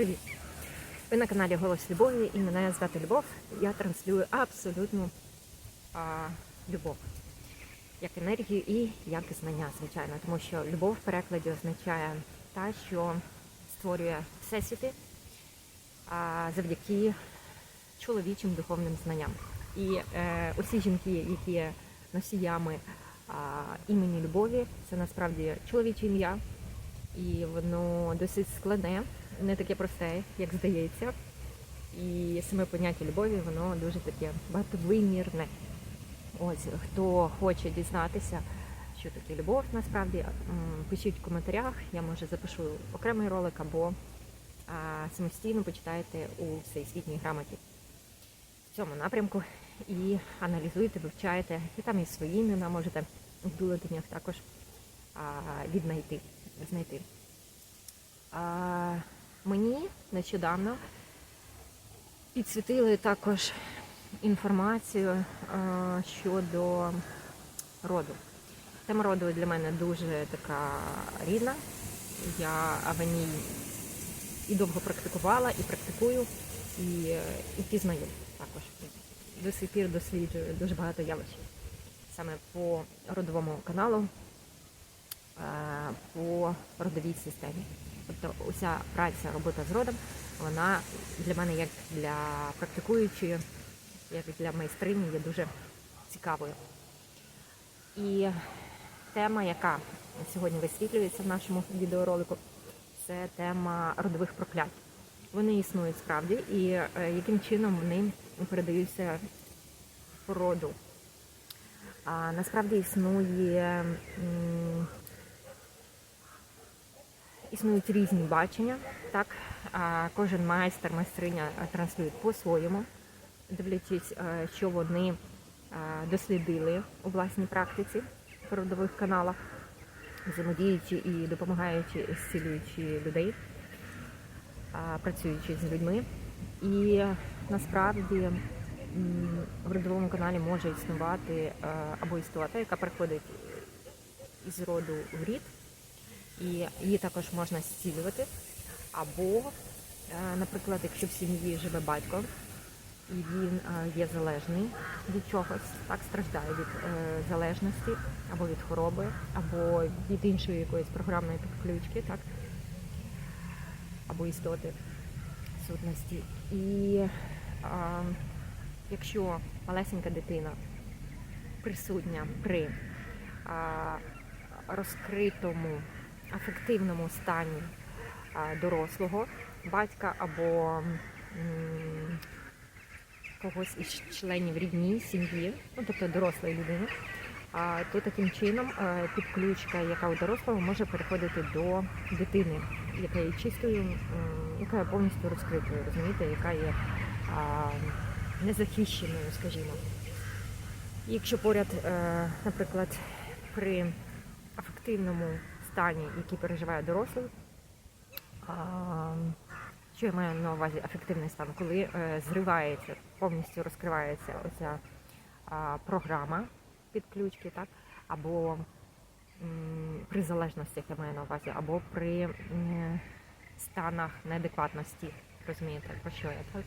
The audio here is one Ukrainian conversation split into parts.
Привіт! Ви на каналі Голос Любові і мене звати Любов. Я транслюю абсолютну а, любов, як енергію і як знання, звичайно, тому що любов в перекладі означає та, що створює всесвіти а, завдяки чоловічим духовним знанням. І е, усі жінки, які є носіями а, імені любові, це насправді чоловіче ім'я, і воно досить складне, не таке просте, як здається. І саме поняття любові, воно дуже таке багатовимірне. Ось хто хоче дізнатися, що таке любов, насправді пишіть в коментарях. Я може запишу окремий ролик або самостійно почитайте у всесвітній грамоті в цьому напрямку і аналізуєте, вивчаєте, і там і свої імена можете в бюлетенях також віднайти, знайти. Нещодавно підсвітили також інформацію а, щодо роду. Тема роду для мене дуже така рідна. Я в ній і довго практикувала, і практикую, і, е, і пізнаю також. До сих пір досліджую дуже багато явищ саме по родовому каналу, е, по родовій системі. Тобто уся праця, робота з родом, вона для мене як для практикуючої, як для майстрині є дуже цікавою. І тема, яка сьогодні висвітлюється в нашому відеоролику, це тема родових проклять. Вони існують справді, і е, яким чином вони передаються по роду. А насправді існує існують різні бачення. Так, кожен майстер, майстриня е, транслюють по-своєму, дивлячись, е, що вони е, дослідили у власній практиці в родових каналах, взаємодіючи і допомагаючи, зцілюючи людей, працюючи з людьми. І насправді в родовому каналі може існувати або істота, яка приходить із роду в рід, і її також можна зцілювати. Або, е, наприклад, якщо в сім'ї живе батько, і він е, є залежний від чогось, так страждає від е, залежності, або від хвороби, або від іншої якоїсь програмної підключки, так, або істоти сутності. І а, якщо малесенька дитина присутня при а, розкритому афективному стані дорослого батька або когось із членів рідній сім'ї, ну тобто дорослої людини, то таким чином е, підключка, яка у дорослого, може переходити до дитини, яка є чистою, яка є повністю розкритою, розумієте, яка є незахищеною, скажімо. Якщо поряд, е, наприклад, при афективному стані, який переживає дорослий, що я маю на увазі? Афективний стан, коли е, зривається, повністю розкривається оця програма підключки, так, або при залежностях я маю на увазі, або при станах неадекватності, розумієте, про що я так?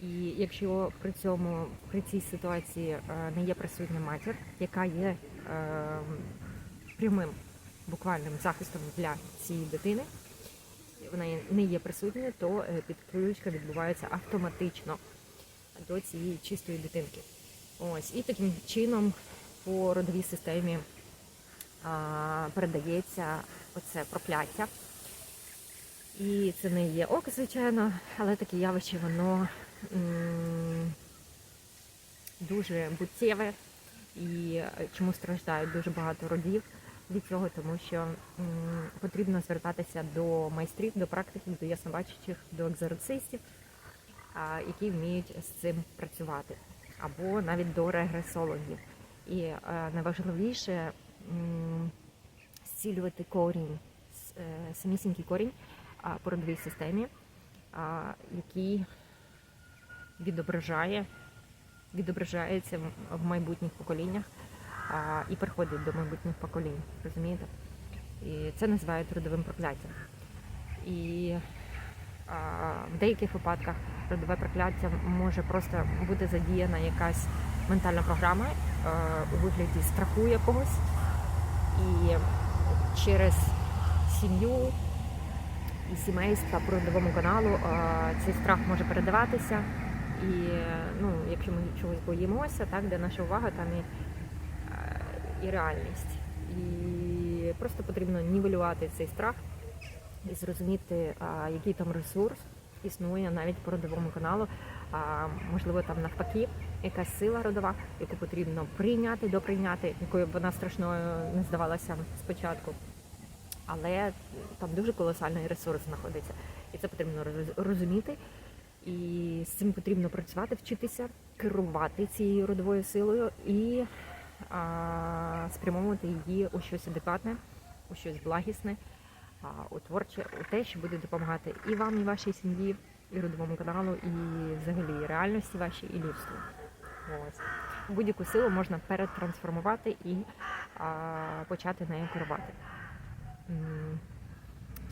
І якщо при цьому при цій ситуації е, не є присутня матір, яка є е, прямим буквальним захистом для цієї дитини, вона не є присутньою, то е, підключка відбувається автоматично до цієї чистої дитинки. Ось і таким чином по родовій системі а, передається оце прокляття. І це не є ок, звичайно, але таке явище воно м, дуже буттєве і е, чому страждають дуже багато родів від цього, тому що м, потрібно звертатися до майстрів, до практиків, до яснобачучих, до екзорцистів, а, які вміють з цим працювати, або навіть до регресологів. І е, найважливіше зцілювати корінь, е, самісінький корінь а, по родовій системі, а, який відображає, відображається в майбутніх поколіннях а, і приходить до майбутніх поколінь. Розумієте? І це називають родовим прокляттям. І а, в деяких випадках родове прокляття може просто бути задіяна якась ментальна програма е, у вигляді страху якогось. І через сім'ю і сімейства по родовому каналу е, цей страх може передаватися. І ну, якщо ми чогось боїмося, так, де наша увага, там і, і реальність. І просто потрібно нівелювати цей страх і зрозуміти, який там ресурс існує навіть по родовому каналу. А, можливо, там навпаки якась сила родова, яку потрібно прийняти, доприйняти, якою б вона страшною не здавалася спочатку. Але там дуже колосальний ресурс знаходиться, і це потрібно розуміти. І з цим потрібно працювати, вчитися керувати цією родовою силою і спрямовувати її у щось адекватне, у щось благісне, у творче, у те, що буде допомагати і вам, і вашій сім'ї, і родовому каналу, і взагалі реальності вашій, і людству. Ось. Будь-яку силу можна перетрансформувати і а, почати нею керувати,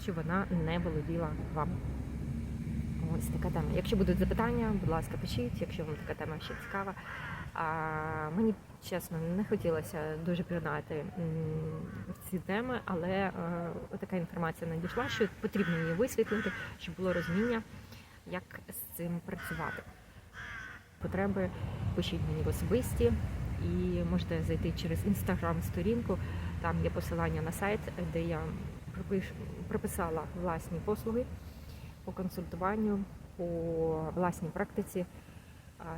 щоб вона не володіла вам. Ось така тема. Якщо будуть запитання, будь ласка, пишіть, якщо вам така тема ще цікава. А, мені чесно не хотілося дуже пірнати ці теми, але е, така інформація надійшла, що потрібно її висвітлити, щоб було розуміння, як з цим працювати. Потреби пишіть мені в особисті і можете зайти через інстаграм-сторінку. Там є посилання на сайт, де я прописала власні послуги по консультуванню, по власній практиці,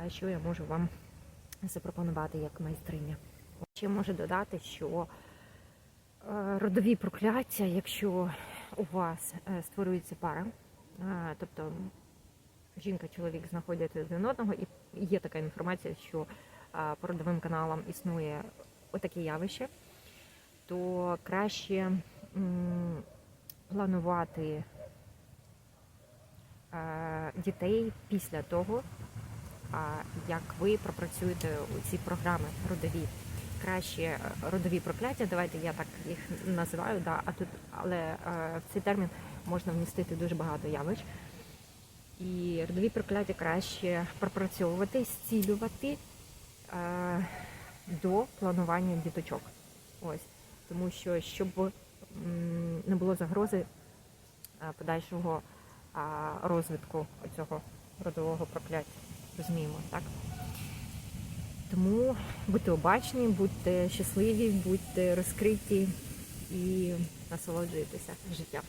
що я можу вам запропонувати як майстриня. Ще можу додати, що е, родові прокляття, якщо у вас е, створюється пара, е, тобто жінка, чоловік знаходять один одного, і є така інформація, що по родовим каналам існує отаке явище, то краще планувати дітей після того, як ви пропрацюєте у ці програми родові. Краще е, родові прокляття, давайте я так їх називаю, да, а тут, але е, в цей термін можна вмістити дуже багато явищ. І родові прокляття краще пропрацьовувати, зцілювати е, до планування діточок. Ось. Тому що щоб не було загрози е, подальшого розвитку цього родового прокляття. Розуміємо, так? Тому будьте обачні, будьте щасливі, будьте розкриті і насолоджуйтеся життям.